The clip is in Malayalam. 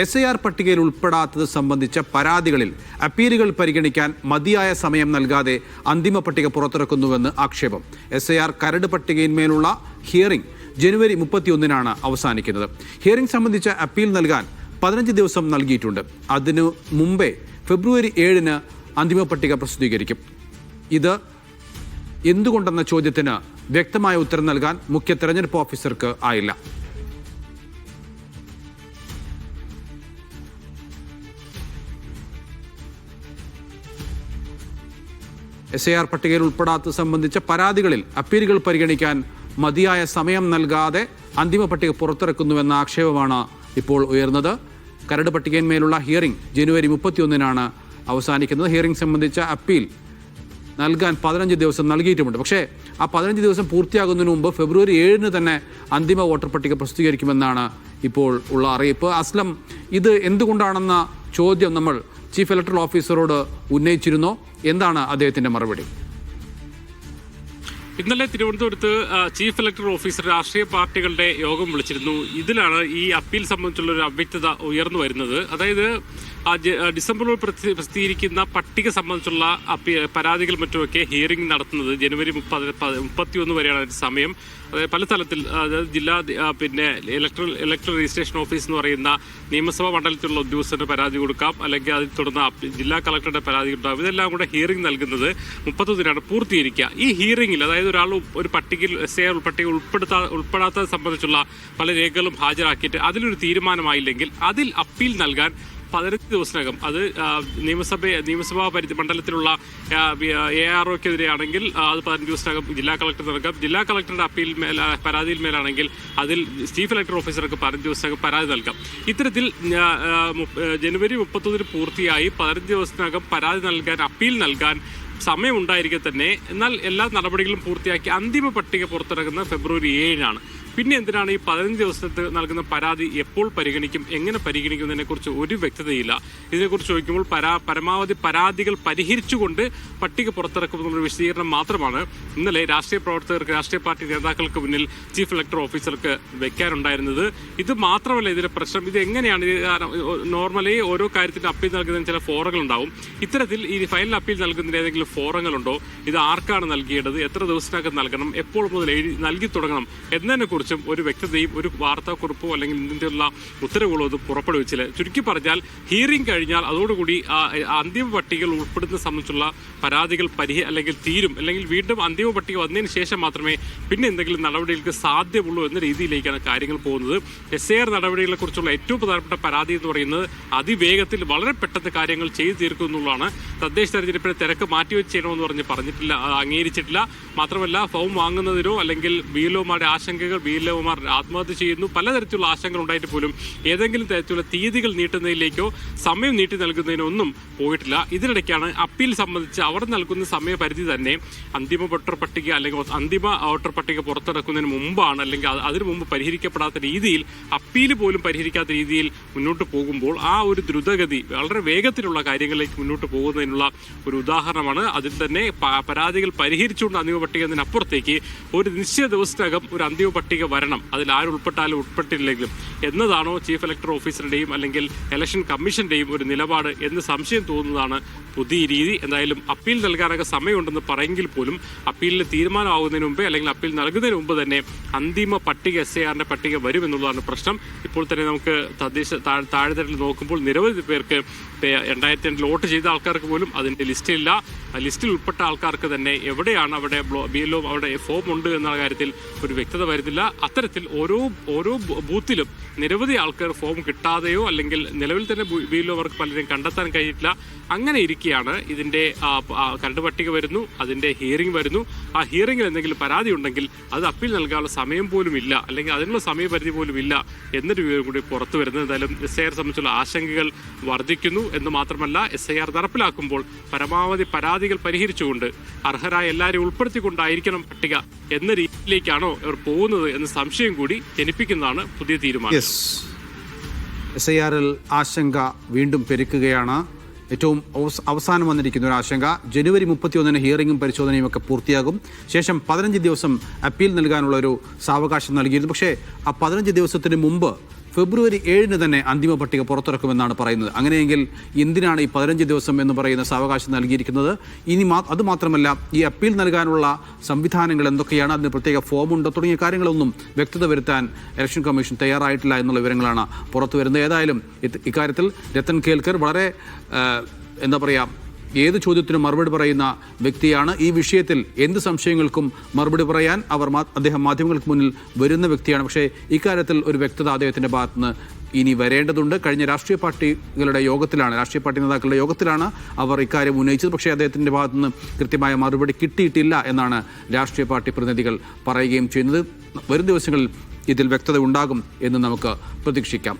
എസ് ഐ ആർ പട്ടികയിൽ ഉൾപ്പെടാത്തത് സംബന്ധിച്ച പരാതികളിൽ അപ്പീലുകൾ പരിഗണിക്കാൻ മതിയായ സമയം നൽകാതെ അന്തിമ പട്ടിക പുറത്തിറക്കുന്നുവെന്ന് ആക്ഷേപം. എസ് ഐ ആർ കരട് പട്ടികയിന്മേലുള്ള ഹിയറിംഗ് ജനുവരി മുപ്പത്തിയൊന്നിനാണ് അവസാനിക്കുന്നത്. ഹിയറിംഗ് സംബന്ധിച്ച അപ്പീൽ നൽകാൻ പതിനഞ്ച് ദിവസം നൽകിയിട്ടുണ്ട്. അതിനു മുമ്പേ ഫെബ്രുവരി ഏഴിന് അന്തിമ പട്ടിക പ്രസിദ്ധീകരിക്കും. ഇത് എന്തുകൊണ്ടെന്ന ചോദ്യത്തിന് വ്യക്തമായ ഉത്തരം നൽകാൻ മുഖ്യ തെരഞ്ഞെടുപ്പ് ഓഫീസർക്ക് ആയില്ല. എസ് എ ആർ പട്ടികയിൽ ഉൾപ്പെടാത്തത് സംബന്ധിച്ച പരാതികളിൽ അപ്പീലുകൾ പരിഗണിക്കാൻ മതിയായ സമയം നൽകാതെ അന്തിമ പട്ടിക പുറത്തിറക്കുന്നുവെന്ന ആക്ഷേപമാണ് ഇപ്പോൾ ഉയർന്നത്. കരട് പട്ടികയിന്മേലുള്ള ഹിയറിംഗ് ജനുവരി മുപ്പത്തിയൊന്നിനാണ് അവസാനിക്കുന്നത്. ഹിയറിംഗ് സംബന്ധിച്ച അപ്പീൽ നൽകാൻ പതിനഞ്ച് ദിവസം നൽകിയിട്ടുമുണ്ട്. പക്ഷേ ആ പതിനഞ്ച് ദിവസം പൂർത്തിയാകുന്നതിന് മുമ്പ് ഫെബ്രുവരി ഏഴിന് തന്നെ അന്തിമ വോട്ടർ പട്ടിക പ്രസിദ്ധീകരിക്കുമെന്നാണ് ഇപ്പോൾ ഉള്ള അറിയിപ്പ്. അസ്ലം ഇത് എന്തുകൊണ്ടാണെന്ന ചോദ്യം നമ്മൾ ചീഫ് ഇലക്ട്രൽ ഓഫീസറോട് ഉന്നയിച്ചിരുന്നോ. എന്താണ് അദ്ദേഹത്തിന്റെ മറുപടി? ഇന്നലെ തിരുവനന്തപുരത്ത് ചീഫ് ഇലക്ടറൽ ഓഫീസർ രാഷ്ട്രീയ പാർട്ടികളുടെ യോഗം വിളിച്ചിരുന്നു. ഇതിലാണ് ഈ അപ്പീൽ സംബന്ധിച്ചുള്ള ഒരു അവ്യക്തത ഉയർന്നു വരുന്നത്. അതായത് ഡിസംബറിൽ പ്രസിദ്ധീ- പ്രസിദ്ധീകരിക്കുന്ന പട്ടിക സംബന്ധിച്ചുള്ള അപ്പീ പരാതികൾ മറ്റുമൊക്കെ ഹിയറിംഗ് നടത്തുന്നത് ജനുവരി മുപ്പത് മുപ്പത്തിയൊന്ന് വരെയാണ് സമയം. പല തലത്തിൽ അതായത് ജില്ലാ പിന്നെ ഇലക്ട്രൽ ഇലക്ട്രൽ രജിസ്ട്രേഷൻ ഓഫീസ് എന്ന് പറയുന്ന നിയമസഭാ മണ്ഡലത്തിലുള്ള ഉദ്യോഗസ്ഥന് പരാതി കൊടുക്കാം. അല്ലെങ്കിൽ അതിൽ തുടർന്ന് ജില്ലാ കളക്ടറുടെ പരാതി കൊടുക്കാം. ഇതെല്ലാം കൂടെ ഹിയറിംഗ് നൽകുന്നത് മുപ്പത്തൊന്നിനാണ് പൂർത്തീകരിക്കുക. ഈ ഹിയറിംഗിൽ അതായത് ഒരാൾ ഒരു പട്ടികയിൽ എസ് എ പട്ടിക ഉൾപ്പെടുത്താ ഉൾപ്പെടാത്തത് സംബന്ധിച്ചുള്ള പല രേഖകളും ഹാജരാക്കിയിട്ട് അതിലൊരു തീരുമാനമായില്ലെങ്കിൽ അതിൽ അപ്പീൽ നൽകാൻ പതിനഞ്ച് ദിവസത്തിനകം അത് നിയമസഭ നിയമസഭാ പരിധി മണ്ഡലത്തിലുള്ള എ ആർ ഒക്കെതിരെയാണെങ്കിൽ അത് പതിനഞ്ച് ദിവസത്തിനകം ജില്ലാ കളക്ടർ നൽകാം ജില്ലാ കളക്ടറുടെ അപ്പീൽ മേൽ പരാതിയിൽ മേലാണെങ്കിൽ അതിൽ ചീഫ് ഇലക്ടർ ഓഫീസർക്ക് പതിനഞ്ച് ദിവസത്തിനകം പരാതി നൽകാം. ഇത്തരത്തിൽ ജനുവരി മുപ്പത്തൊന്നിന് പൂർത്തിയായി പതിനഞ്ച് ദിവസത്തിനകം പരാതി നൽകാൻ അപ്പീൽ നൽകാൻ സമയമുണ്ടായിരിക്കെ തന്നെ എന്നാൽ എല്ലാ നടപടികളും പൂർത്തിയാക്കി അന്തിമ പട്ടിക പുറത്തിറങ്ങുന്ന ഫെബ്രുവരി ഏഴിനാണ്. പിന്നെ എന്തിനാണ് ഈ പതിനഞ്ച് ദിവസത്തെ നൽകുന്ന പരാതി എപ്പോൾ പരിഗണിക്കും? എങ്ങനെ പരിഗണിക്കുന്നതിനെ കുറിച്ച് ഒരു വ്യക്തതയില്ല. ഇതിനെക്കുറിച്ച് ചോദിക്കുമ്പോൾ പരാ പരമാവധി പരാതികൾ പരിഹരിച്ചുകൊണ്ട് പട്ടിക പുറത്തിറക്കുമെന്നുള്ള വിശദീകരണം മാത്രമാണ്. ഇന്നലെ രാഷ്ട്രീയ പ്രവർത്തകർക്ക് രാഷ്ട്രീയ പാർട്ടി നേതാക്കൾക്ക് മുന്നിൽ ചീഫ് ഇലക്ടർ ഓഫീസർക്ക് വെക്കാനുണ്ടായിരുന്നത്. ഇത് മാത്രമല്ല ഇതിന്റെ പ്രശ്നം. ഇത് എങ്ങനെയാണ് നോർമലി ഓരോ കാര്യത്തിന് അപ്പീൽ നൽകുന്നതിന് ചില ഫോറങ്ങൾ ഉണ്ടാവും ഇത്തരത്തിൽ ഈ ഫയലിൽ അപ്പീൽ നൽകുന്നതിന് ഏതെങ്കിലും ഫോറങ്ങളുണ്ടോ? ഇത് ആർക്കാണ് നൽകേണ്ടത്? എത്ര ദിവസത്തിനകം നൽകണം? എപ്പോൾ മുതൽ എഴുതി നൽകി തുടങ്ങണം? എന്നതിനെ കുറിച്ചും ഒരു വ്യക്തതയും ഒരു വാർത്താക്കുറിപ്പോ അല്ലെങ്കിൽ ഇതിന്റെയുള്ള ഉത്തരവുകളോ അത് പുറപ്പെടുവിച്ചില്ല. ചുരുക്കി പറഞ്ഞാൽ ഹിയറിംഗ് കഴിഞ്ഞാൽ അതോടുകൂടി അന്തിമ പട്ടികയിൽ ഉൾപ്പെടുന്ന സംബന്ധിച്ചുള്ള പരാതികൾ പരിഹ അല്ലെങ്കിൽ തീരും. അല്ലെങ്കിൽ വീണ്ടും അന്തിമ പട്ടിക വന്നതിന് ശേഷം മാത്രമേ പിന്നെ എന്തെങ്കിലും നടപടികൾക്ക് സാധ്യമുള്ളൂ എന്ന രീതിയിലേക്കാണ് കാര്യങ്ങൾ പോകുന്നത്. എസ് എ ആർ നടപടികളെ കുറിച്ചുള്ള ഏറ്റവും പ്രധാനപ്പെട്ട പരാതി എന്ന് പറയുന്നത് അതിവേഗത്തിൽ വളരെ പെട്ടെന്ന് കാര്യങ്ങൾ ചെയ്തു തീർക്കും എന്നുള്ളതാണ്. തദ്ദേശ തെരഞ്ഞെടുപ്പിന് തിരക്ക് മാറ്റിവെച്ച് ചെയ്യണമെന്ന് പറഞ്ഞ് പറഞ്ഞിട്ടില്ല അംഗീകരിച്ചിട്ടില്ല. മാത്രമല്ല ഫോം വാങ്ങുന്നതിനോ അല്ലെങ്കിൽ ബി എൽ ആശങ്കകൾ ബി എൽ ആത്മഹത്യ ചെയ്യുന്നു. പലതരത്തിലുള്ള ആശങ്കകൾ ഉണ്ടായിട്ട് പോലും ഏതെങ്കിലും തരത്തിലുള്ള തീയതികൾ നീട്ടുന്നതിലേക്കോ സമയം നീട്ടി നൽകുന്നതിനോ ഒന്നും പോയിട്ടില്ല. ഇതിനിടയ്ക്കാണ് അപ്പീൽ സംബന്ധിച്ച് അവർ നൽകുന്ന സമയപരിധി തന്നെ അന്തിമ വോട്ടർ പട്ടിക അല്ലെങ്കിൽ അന്തിമ വോട്ടർ പട്ടിക പുറത്തിറക്കുന്നതിന് മുമ്പാണ് അല്ലെങ്കിൽ അത് അതിനു മുമ്പ് പരിഹരിക്കപ്പെടാത്ത രീതിയിൽ അപ്പീൽ പോലും പരിഹരിക്കാത്ത രീതിയിൽ മുന്നോട്ട് പോകുമ്പോൾ ആ ഒരു ദ്രുതഗതി വളരെ വേഗത്തിലുള്ള കാര്യങ്ങളിലേക്ക് മുന്നോട്ട് പോകുന്നതിനുള്ള ഒരു ഉദാഹരണമാണ്. അതിൽ തന്നെ പരാതികൾ പരിഹരിച്ചുകൊണ്ട് അന്തിമ പട്ടിക എന്നതിനപ്പുറത്തേക്ക് ഒരു നിശ്ചിത ദിവസത്തിനകം ഒരു അന്തിമ പട്ടിക വരണം. അതിൽ ആരുൾപ്പെട്ടാലും ഉൾപ്പെട്ടില്ലെങ്കിലും. എന്നതാണോ ചീഫ് ഇലക്ടർ ഓഫീസറുടെയും അല്ലെങ്കിൽ ഇലക്ഷൻ കമ്മീഷന്റെയും ഒരു നിലപാട് എന്ന് സംശയം തോന്നുന്നതാണ് പുതിയ രീതി എന്തായാലും അപ്പീൽ നൽകാനൊക്കെ സമയമുണ്ടെന്ന് പറയെങ്കിൽ പോലും അപ്പീലിന് തീരുമാനമാകുന്നതിന് മുമ്പേ അല്ലെങ്കിൽ അപ്പീൽ നൽകുന്നതിന് മുമ്പ് തന്നെ അന്തിമ പട്ടിക എസ് എ ആറിന്റെ പട്ടിക വരുമെന്നുള്ളതാണ് പ്രശ്നം. ഇപ്പോൾ തന്നെ നമുക്ക് തദ്ദേശ താഴ്- താഴെത്തട്ടിൽ നോക്കുമ്പോൾ നിരവധി പേർക്ക് രണ്ടായിരത്തി രണ്ടിൽ വോട്ട് ചെയ്ത ആൾക്കാർക്ക് പോലും അതിന്റെ ആ ലിസ്റ്റിൽ ഉൾപ്പെട്ട ആൾക്കാർക്ക് തന്നെ എവിടെയാണ് അവിടെ ബി എൽ അവിടെ ഫോം ഉണ്ട് എന്ന കാര്യത്തിൽ ഒരു വ്യക്തത വരുന്നില്ല. അത്തരത്തിൽ ഓരോ ഓരോ ബൂത്തിലും നിരവധി ആൾക്കാർ ഫോം കിട്ടാതെയോ അല്ലെങ്കിൽ നിലവിൽ തന്നെ ബി എൽ അവർക്ക് പലരെയും കണ്ടെത്താൻ കഴിഞ്ഞിട്ടില്ല. അങ്ങനെ ഇരിക്കെയാണ് ഇതിന്റെ ഇതിന്റെ കരട് പട്ടിക വരുന്നു അതിന്റെ ഹിയറിംഗ് വരുന്നു. ആ ഹിയറിംഗിൽ എന്തെങ്കിലും പരാതി ഉണ്ടെങ്കിൽ അത് അപ്പീൽ നൽകാനുള്ള സമയം പോലും ഇല്ല അല്ലെങ്കിൽ അതിനുള്ള സമയപരിധി പോലും ഇല്ല എന്നൊരു വിവരം കൂടി പുറത്തു വരുന്നത് എന്തായാലും എസ് ഐ ആർ സംബന്ധിച്ചുള്ള ആശങ്കകൾ വർദ്ധിക്കുന്നു എന്ന് മാത്രമല്ല എസ് ഐ ആർ നടപ്പിലാക്കുമ്പോൾ പരമാവധി പരാതികൾ പരിഹരിച്ചുകൊണ്ട് അർഹരായ എല്ലാവരെയും ഉൾപ്പെടുത്തിക്കൊണ്ടായിരിക്കണം പട്ടിക എന്ന രീതിയിലേക്കാണോ ഇവർ പോകുന്നത് എന്ന സംശയം കൂടി ജനിപ്പിക്കുന്നതാണ് പുതിയ തീരുമാനം. എസ് ഐ ആറിൽ ആശങ്ക വീണ്ടും പെരുക്കുകയാണ്. ഏറ്റവും അവസ്- അവസാനം വന്നിരിക്കുന്ന ഒരു ആശങ്ക ജനുവരി മുപ്പത്തിയൊന്നിന് ഹിയറിംഗും പരിശോധനയും ഒക്കെ പൂർത്തിയാകും. ശേഷം പതിനഞ്ച് ദിവസം അപ്പീൽ നൽകാനുള്ള ഒരു സാവകാശം നൽകിയിരുന്നു. പക്ഷേ ആ പതിനഞ്ച് ദിവസത്തിന് മുമ്പ് ഫെബ്രുവരി ഏഴിന് തന്നെ അന്തിമ പട്ടിക പുറത്തിറക്കുമെന്നാണ് പറയുന്നത്. അങ്ങനെയെങ്കിൽ എന്തിനാണ് ഈ പതിനഞ്ച് ദിവസം എന്ന് പറയുന്ന സാവകാശം നൽകിയിരിക്കുന്നത്? ഇനി മാ അത് മാത്രമല്ല ഈ അപ്പീൽ നൽകാനുള്ള സംവിധാനങ്ങൾ എന്തൊക്കെയാണ്? അതിന് പ്രത്യേക ഫോമുണ്ടോ? തുടങ്ങിയ കാര്യങ്ങളൊന്നും വ്യക്തത വരുത്താൻ ഇലക്ഷൻ കമ്മീഷൻ തയ്യാറായിട്ടില്ല എന്നുള്ള വിവരങ്ങളാണ് പുറത്തു വരുന്നത് ഏതായാലും ഇക്കാര്യത്തിൽ രത്തൻ കേൽക്കർ വളരെ എന്താ പറയുക ഏത് ചോദ്യത്തിനും മറുപടി പറയുന്ന വ്യക്തിയാണ്. ഈ വിഷയത്തിൽ എന്ത് സംശയങ്ങൾക്കും മറുപടി പറയാൻ അവർ അദ്ദേഹം മാധ്യമങ്ങൾക്ക് മുന്നിൽ വരുന്ന വ്യക്തിയാണ്. പക്ഷേ ഇക്കാര്യത്തിൽ ഒരു വ്യക്തത അദ്ദേഹത്തിന്റെ ഭാഗത്തുനിന്ന് ഇനി വരേണ്ടതുണ്ട്. കഴിഞ്ഞ രാഷ്ട്രീയ പാർട്ടികളുടെ യോഗത്തിലാണ് രാഷ്ട്രീയ പാർട്ടി നേതാക്കളുടെ യോഗത്തിലാണ് അവർ ഇക്കാര്യം ഉന്നയിച്ചത്. പക്ഷേ അദ്ദേഹത്തിന്റെ ഭാഗത്തുനിന്ന് കൃത്യമായ മറുപടി കിട്ടിയിട്ടില്ല എന്നാണ് രാഷ്ട്രീയ പാർട്ടി പ്രതിനിധികൾ പറയുകയും ചെയ്യുന്നത്. വരും ദിവസങ്ങളിൽ ഇതിൽ വ്യക്തത ഉണ്ടാകും എന്ന് നമുക്ക് പ്രതീക്ഷിക്കാം.